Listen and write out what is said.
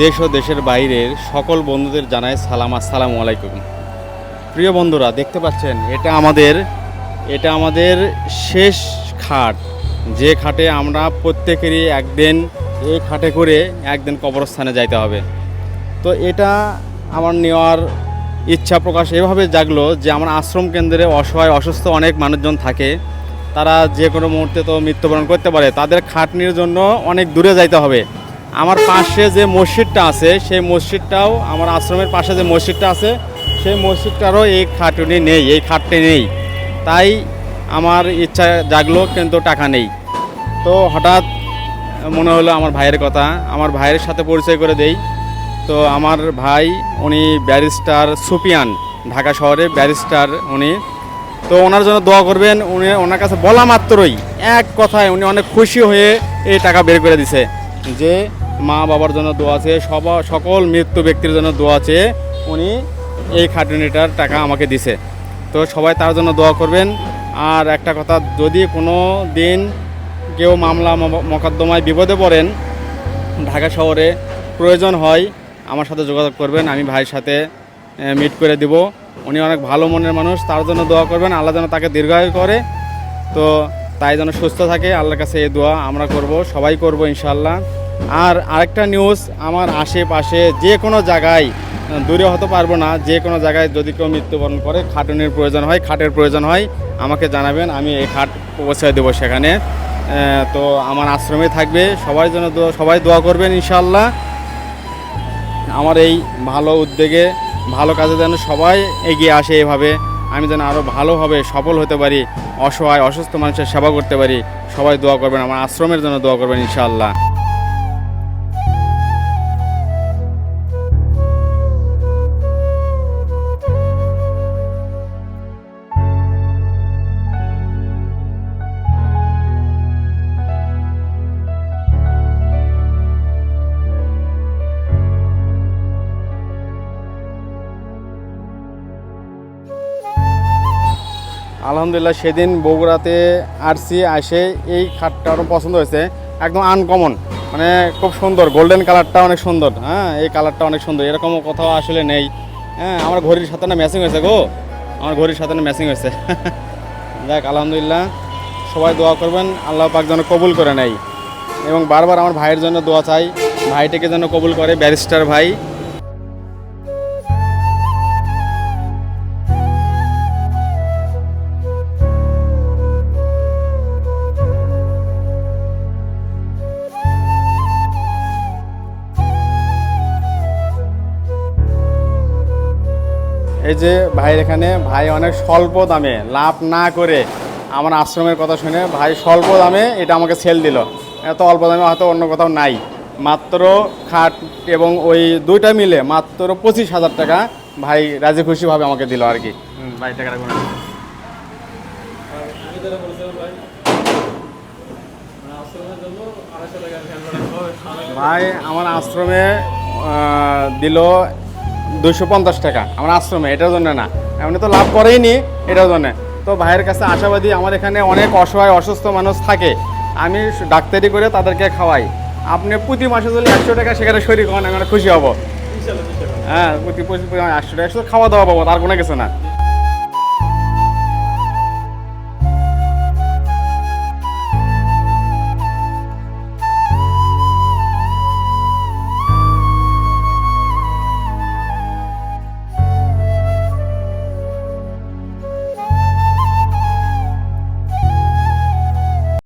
দেশ ও দেশের বাইরের সকল বন্ধুদের জানাই সালাম, আসসালামু আলাইকুম। প্রিয় বন্ধুরা, দেখতে পাচ্ছেন, এটা আমাদের এটা আমাদের শেষ খাট। যে খাটে আমরা প্রত্যেকেরই একদিন, এই খাটে করে একদিন কবরস্থানে যাইতে হবে। তো এটা আমার নেওয়ার ইচ্ছা প্রকাশ এভাবে জাগলো যে আমার আশ্রম কেন্দ্রে অসহায়, অসুস্থ অনেক মানুষজন থাকে। তারা যে কোনো মুহূর্তে তো মৃত্যুবরণ করতে পারে। তাদের খাটনির জন্য অনেক দূরে যাইতে হবে। আমার পাশে যে মসজিদটা আছে, সেই মসজিদটাও আমার আশ্রমের পাশে যে মসজিদটা আছে, সেই মসজিদটারও এই খাটুনি নেই, এই খাটটি নেই। তাই আমার ইচ্ছা জাগলো, কিন্তু টাকা নেই। তো হঠাৎ মনে হলো আমার ভাইয়ের কথা, আমার ভাইয়ের সাথে পরিচয় করে দেই। তো আমার ভাই, উনি ব্যারিস্টার সুপিয়ান, ঢাকা শহরে ব্যারিস্টার উনি। তো ওনার জন্য দোয়া করবেন, উনি ওনার কাছে বলা মাত্রই এক কথায় উনি অনেক খুশি হয়ে এই টাকা বের করে দিছে। যে মা বাবার জন্য দোয়া আছে, সব, সকল মৃত্যু ব্যক্তির জন্য দোয়া আছে। উনি এই খাটুনিটার টাকা আমাকে দিছে। তো সবাই তার জন্য দোয়া করবেন। আর একটা কথা, যদি কোনো দিন কেউ মামলা মকদ্দমায় বিপদে পড়েন, ঢাকা শহরে প্রয়োজন হয়, আমার সাথে যোগাযোগ করবেন, আমি ভাইয়ের সাথে মিট করে দিব। উনি অনেক ভালো মনের মানুষ, তার জন্য দোয়া করবেন। আল্লাহ যেন তাকে দীর্ঘায়ু করে। তো তাই যেন সুস্থ থাকে, আল্লাহর কাছে এই দোয়া আমরা করব, সবাই করব ইনশাল্লাহ আর আরেকটা নিউজ আমার আশেপাশে যে কোনো জায়গায় দূরে হতে পারব না, যে কোনো জায়গায় যদি কেউ মৃত্যুবরণ করে, খাটুনির প্রয়োজন হয়, খাটের প্রয়োজন হয়, আমাকে জানাবেন, আমি এই খাট পৌঁছে দেবো সেখানে। তো আমার আশ্রমে থাকবে, সবাই যেন দোয়া- সবাই দোয়া করবেন ইনশাল্লাহ আমার এই ভালো উদ্যোগে, ভালো কাজে যেন সবাই এগিয়ে আসে এভাবে, আমি যেন আরও ভালোভাবে সফল হতে পারি, অসহায়, অসুস্থ মানুষের সেবা করতে পারি, সবাই দোয়া করবেন, আমার আশ্রমের জন্য দোয়া করবেন ইনশাআল্লাহ। আলহামদুলিল্লাহ, সেদিন বগুড়াতে আসছি আসে, এই খাটটা আমার পছন্দ হয়েছে। একদম আনকমন মানে খুব সুন্দর গোল্ডেন কালারটা অনেক সুন্দর হ্যাঁ এই কালারটা অনেক সুন্দর এরকম কোথাও আসলে নেই। হ্যাঁ আমার ঘড়ির সাথে না ম্যাচিং হয়েছে গো? আমার ঘড়ির সাথে না ম্যাচিং হয়েছে। দেখ, আলহামদুলিল্লাহ, সবাই দোয়া করবেন, আল্লাহ পাক যেন কবুল করে নেয়। এবং বারবার আমার ভাইয়ের জন্য দোয়া চাই, ভাইটিকে যেন কবুল করে ব্যারিস্টার ভাই। এই যে ভাইয়ের এখানে ভাই অনেক স্বল্প দামে লাভ না করে আমার আশ্রমের কথা শুনে ভাই স্বল্প দামে এটা আমাকে সেল দিল। এত অল্প দামে হয়তো অন্য কোথাও নাই। মাত্র খাট এবং ওই দুইটা মিলে মাত্র পঁচিশ হাজার টাকা ভাই রাজি খুশিভাবে আমাকে দিল আর কি। ভাই টাকাটা ভাই আমার আশ্রমে দিল দুশো পঞ্চাশ টাকা, আমার আশ্রমে, এটার জন্য না। এমনি তো লাভ করেই নি, এটার জন্য। তো ভাইয়ের কাছে আশাবাদী, আমার এখানে অনেক অসহায়, অসুস্থ মানুষ থাকে। আমি ডাক্তারি করে তাদেরকে খাওয়াই। আপনি প্রতি মাসে যদি একশো টাকা সেখানে শরীর হন আমি খুশি হব। হ্যাঁ প্রতি একশো টাকা খাওয়া দাওয়া পাবো তার কোনো কিছু না।